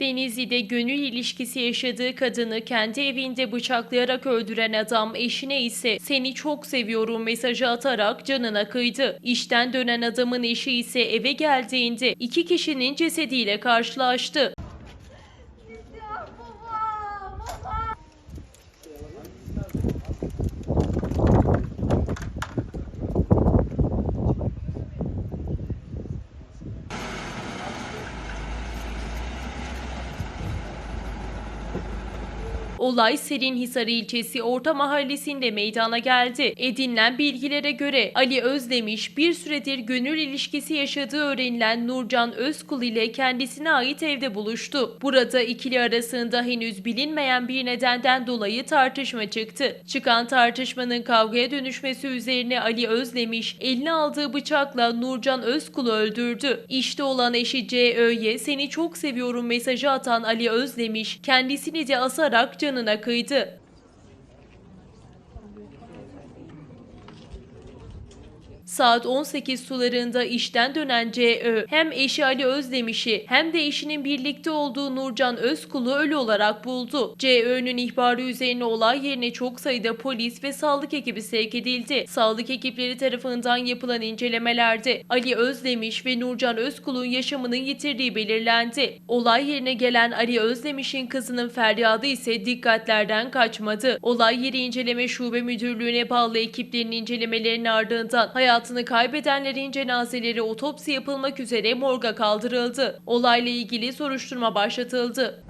Denizli'de gönül ilişkisi yaşadığı kadını kendi evinde bıçaklayarak öldüren adam eşine ise seni çok seviyorum mesajı atarak canına kıydı. İşten dönen adamın eşi ise eve geldiğinde iki kişinin cesediyle karşılaştı. Olay Serinhisar ilçesi Orta Mahallesi'nde meydana geldi. Edinilen bilgilere göre Ali Özdemiş bir süredir gönül ilişkisi yaşadığı öğrenilen Nurcan Özkul ile kendisine ait evde buluştu. Burada ikili arasında henüz bilinmeyen bir nedenden dolayı tartışma çıktı. Çıkan tartışmanın kavgaya dönüşmesi üzerine Ali Özdemiş eline aldığı bıçakla Nurcan Özkul'u öldürdü. İşte olan eşi CÖ'ye seni çok seviyorum mesajı atan Ali Özdemiş kendisini de asarak canına kıydı. Saat 18 sularında işten dönen CÖ hem eşi Ali Özdemiş'i hem de eşinin birlikte olduğu Nurcan Özkul'u ölü olarak buldu. CÖ'nün ihbarı üzerine olay yerine çok sayıda polis ve sağlık ekibi sevk edildi. Sağlık ekipleri tarafından yapılan incelemelerde Ali Özdemiş ve Nurcan Özkul'un yaşamını yitirdiği belirlendi. Olay yerine gelen Ali Özdemiş'in kızının feryadı ise dikkatlerden kaçmadı. Olay yeri inceleme şube müdürlüğüne bağlı ekiplerin incelemelerinin ardından hayatını kaybedenlerin cenazeleri otopsi yapılmak üzere morga kaldırıldı. Olayla ilgili soruşturma başlatıldı.